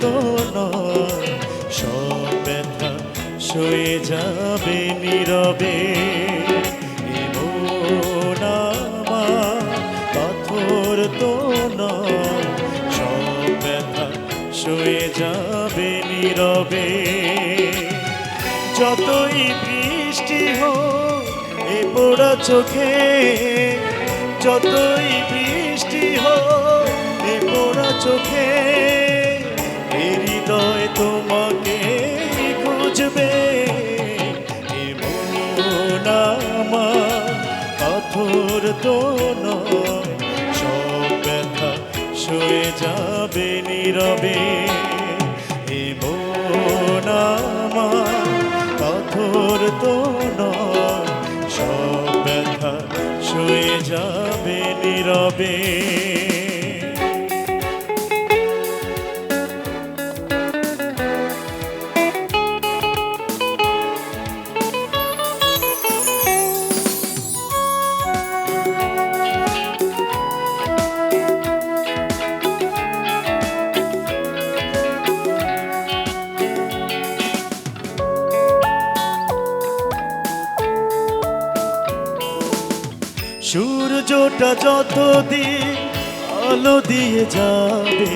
তো নয়, সব ব্যথা সয়ে যাবে নীরবে। পাথর তো নয়, সব ব্যথা সয়ে যাবে নীরবে। যতই বৃষ্টি হোক, এ পোড়া চোখে, যতই বৃষ্টি হোক, এ পোড়া চোখে তো নয় সব ব্যথা সয়ে যাবে নীরবে। সূর্যটা যতদিন আলো দিয়ে যাবে,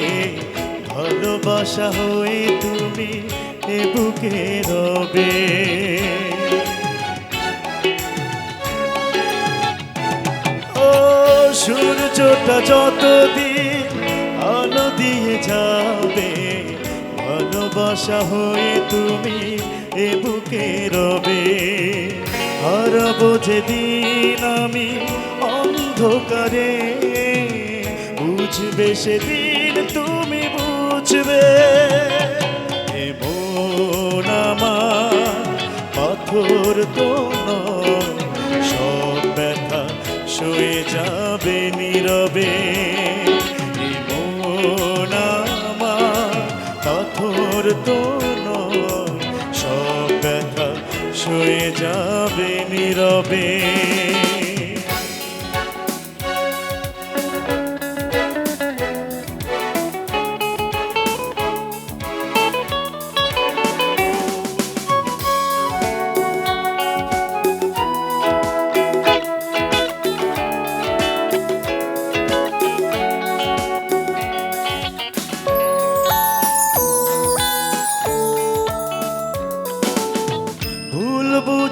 ভালোবাসা হয়ে তুমি এ বুকে রবে। ও সূর্যটা যতদিন আলো দিয়ে যাবে, ভালোবাসা হয়ে তুমি এ বুকে রবে। হারাবো যেদিন আমি অন্ধকারে। বুঝবে সেদিন তুমি বুঝবে। এ মন আমার, পাথর তো সব ব্যথা সয়ে যাবে নীরবে। এ মন আমার, পাথর তো সয়ে যাবে নীরবে।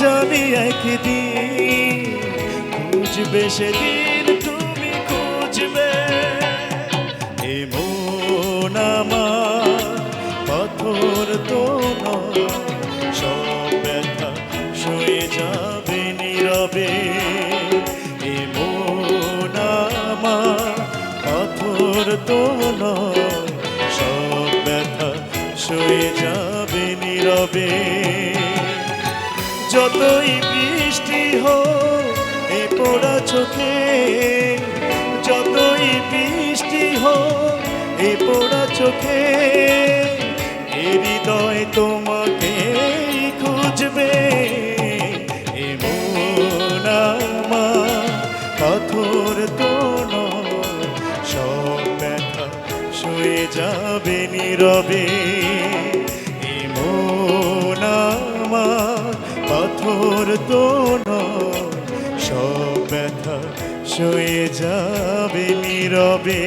জানি একদিন খুঁজবে সেদিন তুমি খুঁজবে। এ মন আমার, পাথর তো সব ব্যথা সয়ে যাবে নীরবে। এ মন আমার, পাথর তো সব ব্যথা সয়ে যাবে নীরবে। যতই বৃষ্টি হোক, এ পোড়া চোখে, যতই বৃষ্টি হোক, এ পোড়া চোখে, এ হৃদয় তোমাকে খুঁজবে। পাথর নয়, সব ব্যথা সয়ে যাবে নীরবে। নয় সব ব্যথা সয়ে যাবে নীরবে।